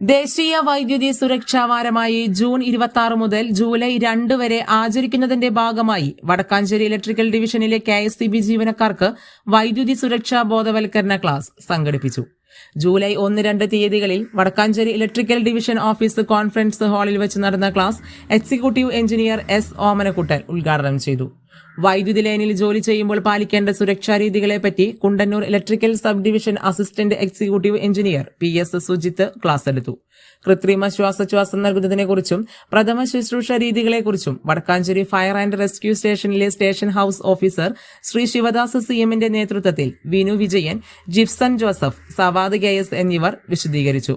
ദേശീയ വൈദ്യുതി സുരക്ഷാ വാരമായി ജൂൺ ഇരുപത്തി ആറ് മുതൽ ജൂലൈ രണ്ട് വരെ ആചരിക്കുന്നതിന്റെ ഭാഗമായി വടക്കാഞ്ചേരി ഇലക്ട്രിക്കൽ ഡിവിഷനിലെ കെ എസ് സി ബി ജീവനക്കാർക്ക് വൈദ്യുതി സുരക്ഷാ ബോധവൽക്കരണ ക്ലാസ് സംഘടിപ്പിച്ചു. ജൂലൈ ഒന്ന് രണ്ട് തീയതികളിൽ Vadakkanchery electrical division office conference ഹാളിൽ വെച്ച് നടന്ന class executive engineer S Omanakuttan ഉദ്ഘാടനം ചെയ്തു. വൈദ്യുതി ലൈനിൽ ജോലി ചെയ്യുമ്പോൾ പാലിക്കേണ്ട സുരക്ഷാ രീതികളെ പറ്റി Kundannoor electrical sub division assistant executive engineer P S Sujith class എടുത്തു. കൃത്രിമ ശ്വാസോച്ഛ്വാസം നൽകുന്നതിനെക്കുറിച്ചും പ്രഥമ ശുശ്രൂഷ രീതികളെക്കുറിച്ചും വടക്കാഞ്ചേരി ഫയർ ആൻഡ് റെസ്ക്യൂ സ്റ്റേഷനിലെ station house officer Shri Sivadas C എമ്മിന്റെ നേതൃത്വത്തിൽ വിനു വിജയൻ ജിപ്സൺ ജോസഫ് സവാദ് കെ എസ് എന്നിവർ വിശദീകരിച്ചു.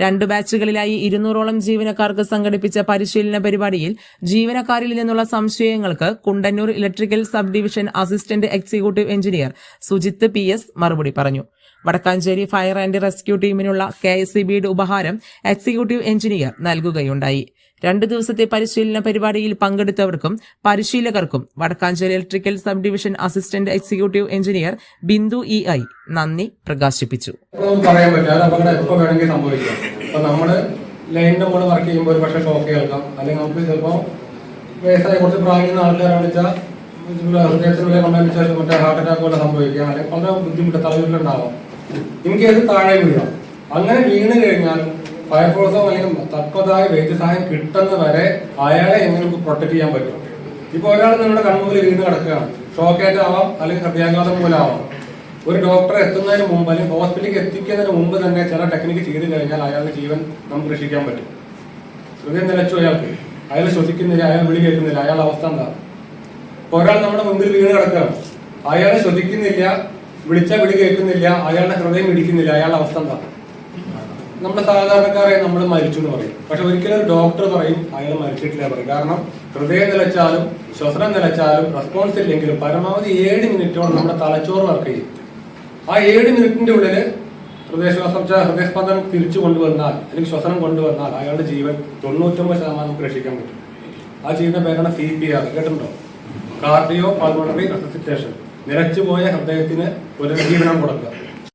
രണ്ട് ബാച്ചുകളിലായി ഇരുന്നൂറോളം ജീവനക്കാർക്ക് സംഘടിപ്പിച്ച പരിശീലന പരിപാടിയിൽ ജീവനക്കാരിൽ നിന്നുള്ള സംശയങ്ങൾക്ക് Kundannoor electrical sub division assistant executive engineer Sujith P S മറുപടി പറഞ്ഞു. വടക്കാഞ്ചേരി ഫയർ ആൻഡ് റെസ്ക്യൂ ടീമിനുള്ള കെ എസ് സി ബിയുടെ ഉപഹാരം എക്സിക്യൂട്ടീവ് എഞ്ചിനീയർ നൽകുകയുണ്ടായി. രണ്ടു ദിവസത്തെ പരിശീലന പരിപാടിയിൽ പങ്കെടുത്തവർക്കും പരിശീലകർക്കും Vadakkanchery electrical sub division assistant executive engineer Bindu E I നന്ദി പ്രകാശിപ്പിച്ചു. മുകളിൽ വർക്ക് ചെയ്യുമ്പോൾ ഒരു പക്ഷേ ഷോക്ക് കേൾക്കാം അല്ലെങ്കിൽ നമുക്ക് ചിലപ്പോൾ കുറച്ച് പ്രായം ആൾക്കാരാണെന്ന് വിളിച്ചാൽ ഹാർട്ട് അറ്റാക്ക് ബുദ്ധിമുട്ട് താഴെ വീഴാം. അങ്ങനെ വീണ് കഴിഞ്ഞാലും ഫയർഫോഴ്സോ അല്ലെങ്കിൽ തക്കതായ വൈദ്യസഹായം കിട്ടുന്ന വരെ അയാളെ എങ്ങനെ പ്രൊട്ടക്ട് ചെയ്യാൻ പറ്റും? ഇപ്പൊ ഒരാൾ നിങ്ങളുടെ കൺമുമ്പിൽ വീണ് കിടക്കുകയാണ്. ഷോക്കേറ്റ് ആവാം അല്ലെങ്കിൽ ഹൃദയാഘാതം മൂലമാവാം ഒരു ഡോക്ടറെ എത്തുന്നതിന് മുമ്പ് അല്ലെങ്കിൽ ഹോസ്പിറ്റലിലേക്ക് എത്തിക്കുന്നതിന് മുമ്പ് തന്നെ ചില ടെക്നിക്ക് ചെയ്ത് കഴിഞ്ഞാൽ അയാളുടെ ജീവൻ നമുക്ക് രക്ഷിക്കാൻ പറ്റും. ഹൃദയം നിലച്ചു അയാൾക്ക്. അയാൾ ശ്വസിക്കുന്നില്ല അയാൾ വിളി കേൾക്കുന്നില്ല അയാളുടെ അവസ്ഥ എന്താ? ഒരാൾ നമ്മുടെ മുമ്പിൽ വീണ് കിടക്കുകയാണ്. അയാൾ ശ്രദ്ധിക്കുന്നില്ല വിളിച്ച വിളി കേൾക്കുന്നില്ല അയാളുടെ ഹൃദയം ഇടിക്കുന്നില്ല അയാളുടെ അവസ്ഥ എന്താ? നമ്മുടെ സാധാരണക്കാരെ നമ്മൾ മരിച്ചു എന്ന് പറയും. പക്ഷെ ഒരിക്കലും ഒരു ഡോക്ടർ പറയും അയാൾ മരിച്ചിട്ടില്ല പറയും. കാരണം ഹൃദയം നിലച്ചാലും ശ്വസനം നിലച്ചാലും റെസ്പോൺസ് ഇല്ലെങ്കിലും പരമാവധി ഏഴ് മിനിറ്റോളം നമ്മുടെ തലച്ചോറ് വർക്ക് ചെയ്യും. ആ ഏഴ് മിനിറ്റിന്റെ ഉള്ളിൽ ഹൃദയശ്വാസം ഹൃദയസ്പന്ദനം തിരിച്ചു കൊണ്ടുവന്നാൽ അല്ലെങ്കിൽ ശ്വസനം കൊണ്ടുവന്നാൽ അയാളുടെ ജീവൻ തൊണ്ണൂറ്റൊമ്പത് ശതമാനം നമുക്ക് രക്ഷിക്കാൻ പറ്റും. ആ ചെയ്യുന്ന പേരാണ് സി പി ആർ കേട്ടിട്ടുണ്ടോ? Cardio pulmonary resuscitation. നിലച്ചുപോയ ഹൃദയത്തിന് പുനരുജ്ജീവനം കൊടുക്കുക.